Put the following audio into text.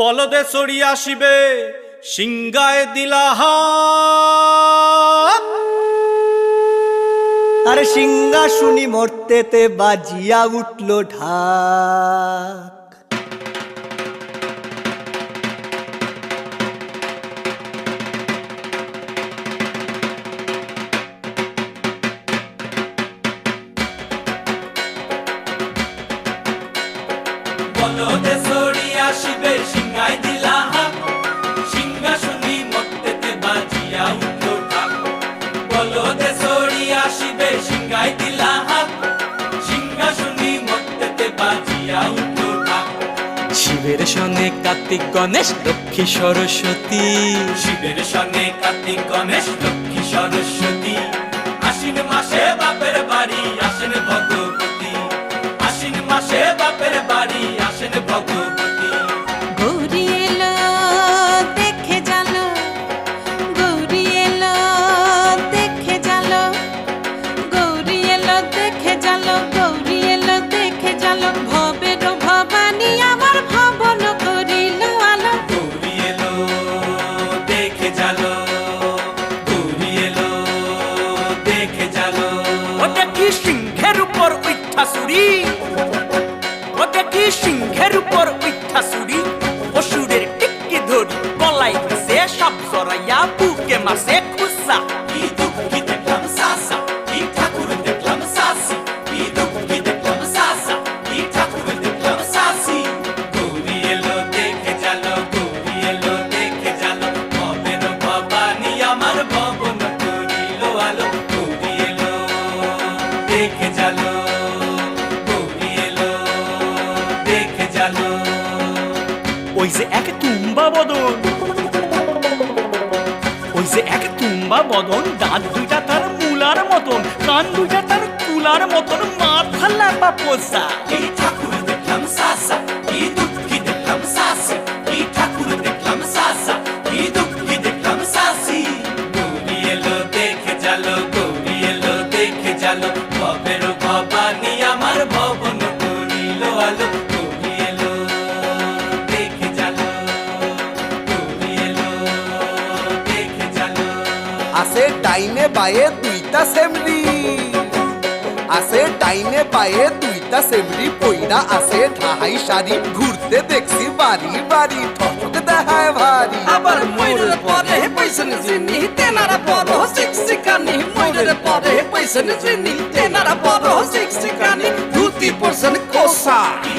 বলদে চড়ি আসিবে সিংগায় দিলাহা। আরে সিংহাসুনি মর্তেতে বাজিয়া উঠল ঢাক। বলদে চড়ি আসিবে সিংগায় সিংহাসনী বাজিয়া উঠল শিবের সঙ্গে কার্তিক গণেশ লক্ষ্মী সরস্বতী। শিবের সঙ্গে কার্তিক গণেশ লক্ষ্মী সরস্বতী। আশ্বিন মাসে বাপের বাড়ি সিংহের উপর উঠা সুরি ও কি সিংহের উপর উঠা সুরি অসুরের টিকি ধরি, গলায় সে সব জড়াইয়া বুকে মাসে ওই যে এক তুম্বা ওই যে এক তুম্বা বদন দুইটা তার মূলার মতন, কান দুইটা তার কুলার মতন, মাথা লাপা পোষা। এই ঠাকুর দেখলাম সাসা। আলো গৌরী এলো দেখে জালো গৌরী এলো দেখে জালো। আছে ডাইনে বায়ে দুইটা সেমরি আছে ডাইনে বায়ে দুইটা সেমরি পইরা আছে ঢাহাই শাড়ি ঘুরতে দেখছি বাড়ি বাড়ি ঠক দেখায় ভারী। আবার ময়ূরের পরে পয়সন জিনি তেনারা বড় শিক্ষিকানি ময়ূরের পরে পয়সন জিনি তেনারা বড় শিক্ষিকানি Por and Kosa.